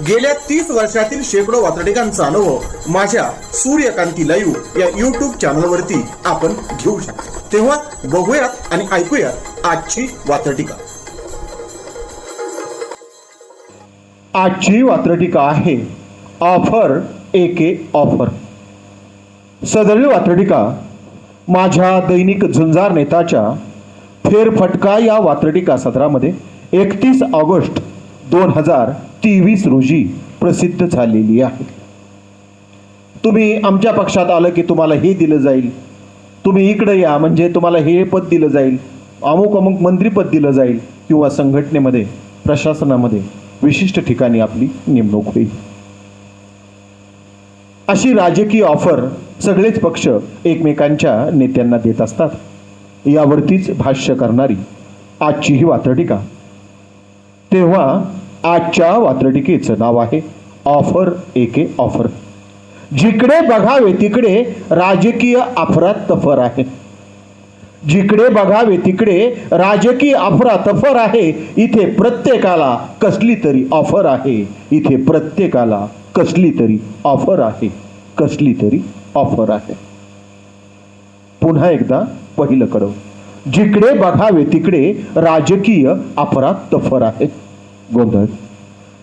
गेल्या तीस वर्षातील शेकडो वातडिकांचा अनुभव माझ्या सूर्यकांती लाईव्ह या युट्यूब चॅनलवरती आपण घेऊ शकतो. तेव्हा बघूयात आणि ऐकूयात आजची वातडिका आजची वात्रटिका आहे ऑफर एके ऑफर. सदरील वात्रटिका माझ्या दैनिक झुंजार नेताच्या फेरफटका या वात्रटिका सत्रामध्ये एकतीस ऑगस्ट दोन हजार तेवीस रोजी प्रसिद्ध झालेली आहे. तुम्ही आमच्या पक्षात आलं की तुम्हाला हे दिलं जाईल. तुम्ही इकडे या म्हणजे तुम्हाला हे पद दिलं जाईल. अमुक अमुक मंत्रीपद दिलं जाईल. किंवा संघटनेमध्ये प्रशासनामध्ये विशिष्ट ठिकाणी आपली नेमणूक होईल. अशी राजकीय ऑफर सगळेच पक्ष एकमेकांच्या नेत्यांना देत असतात. यावरतीच भाष्य करणारी आजची ही वात्रटिका. तेव्हा आजच्या वात्रटिकेचं नाव आहे ऑफर एके ऑफर. जिकडे बघावे तिकडे राजकीय अफरातफर आहे. जिकडे बघावे तिकडे राजकीय अफरातफर आहे इथे प्रत्येकाला कसली तरी ऑफर आहे. इथे प्रत्येकाला कसली तरी ऑफर आहे कसली तरी ऑफर आहे. पुन्हा एकदा पहिलं कडव जिकडे बघावे तिकडे राजकीय अफरातफर आहे. गोंधळ.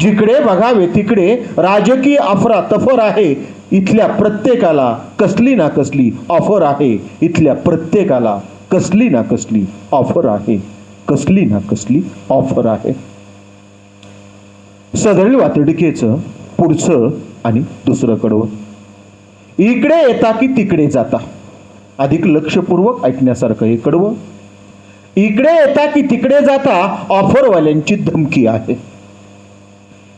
जिकडे बघावे तिकडे राजकीय अफरा तफर आहे. इथल्या प्रत्येकाला कसली ना कसली ऑफर आहे. इथल्या प्रत्येकाला कसली ना कसली ऑफर आहे. कसली ना कसली ऑफर आहे. सदळी वातडिकेचं पुढचं आणि दुसरं कडवं. इकडे येता की तिकडे जाता. अधिक लक्षपूर्वक ऐकण्यासारखं हे कडवं. इकडे येता की तिकडे जाता ऑफरवाल्यांची धमकी आहे.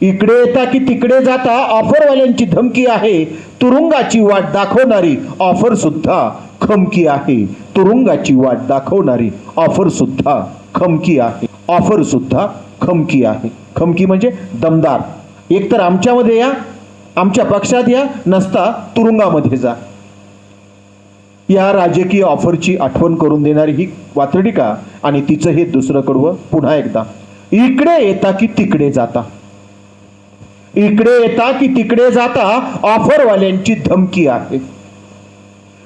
इकडे येता की तिकडे जाता ऑफरवाल्यांची धमकी आहे. तुरुंगाची वाट दाखवणारी ऑफर सुद्धा खमकी आहे. तुरुंगाची वाट दाखवणारी ऑफर सुद्धा खमकी आहे. ऑफर सुद्धा खमकी आहे. खमकी म्हणजे दमदार. एकतर आमच्यामध्ये या आमच्या पक्षात या नसता तुरुंगामध्ये जा. या राजकीय ऑफरची आठवण करून देणारी ही वातडिका आणि तिचं हे दुसरं कडवं पुन्हा एकदा. इकडे येता की तिकडे जाता. इकडे येता की तिकडे जाता ऑफरवाल्यांची धमकी आहे.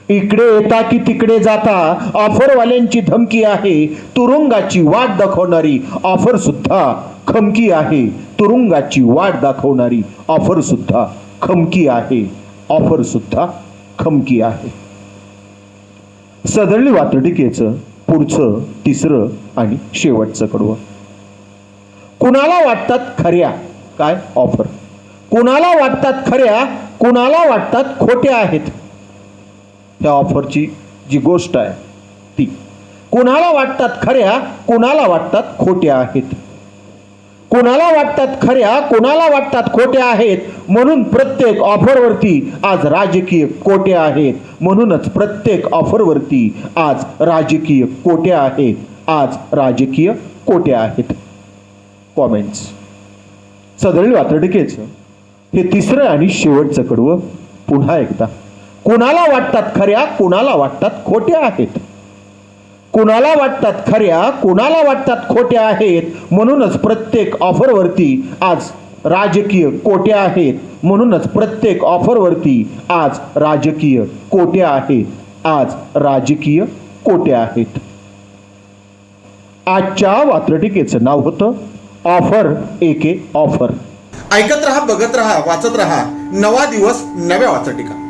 इकडे येता की तिकडे जाता ऑफरवाल्यांची धमकी आहे. तुरुंगाची वाट दाखवणारी ऑफर सुद्धा खमकी आहे. तुरुंगाची वाट दाखवणारी ऑफर सुद्धा खमकी आहे. ऑफर सुद्धा खमकी आहे. सदरली वातडिकेचं पुढचं तिसरं आणि शेवटचं कडवं. कुणाला वाटतात खऱ्या? काय? ऑफर. कुणाला वाटतात खऱ्या? कुणाला वाटतात खोट्या आहेत? त्या ऑफरची जी गोष्ट आहे ती. कुणाला वाटतात खऱ्या? कुणाला वाटतात खोट्या आहेत? कुणाला वाटतात खऱ्या कुणाला वाटतात खोट्या आहेत म्हणून प्रत्येक ऑफरवरती आज राजकीय कोटे आहेत. म्हणूनच प्रत्येक ऑफरवरती आज राजकीय कोटे आहेत. आज राजकीय कोटे आहेत. कॉमेंट्स सदळी वातडिकेचं हे तिसरं आणि शेवटचं कडवं पुन्हा एकदा. कुणाला वाटतात खऱ्या कुणाला वाटतात खोट्या आहेत? कुणाला वाटतात खऱ्या कुणाला वाटतात खोट्या आहेत म्हणूनच प्रत्येक ऑफरवरती आज राजकीय कोट्या आहेत. म्हणूनच प्रत्येक ऑफरवरती आज राजकीय कोट्या आहेत. आज राजकीय कोट्या आहेत. आजच्या वात्रटिकेचं नाव होतं ऑफर एके ऑफर ऐकत रहा बघत रहा वाचत रहा. नवा दिवस नव्या वाचटिका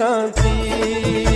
कांसी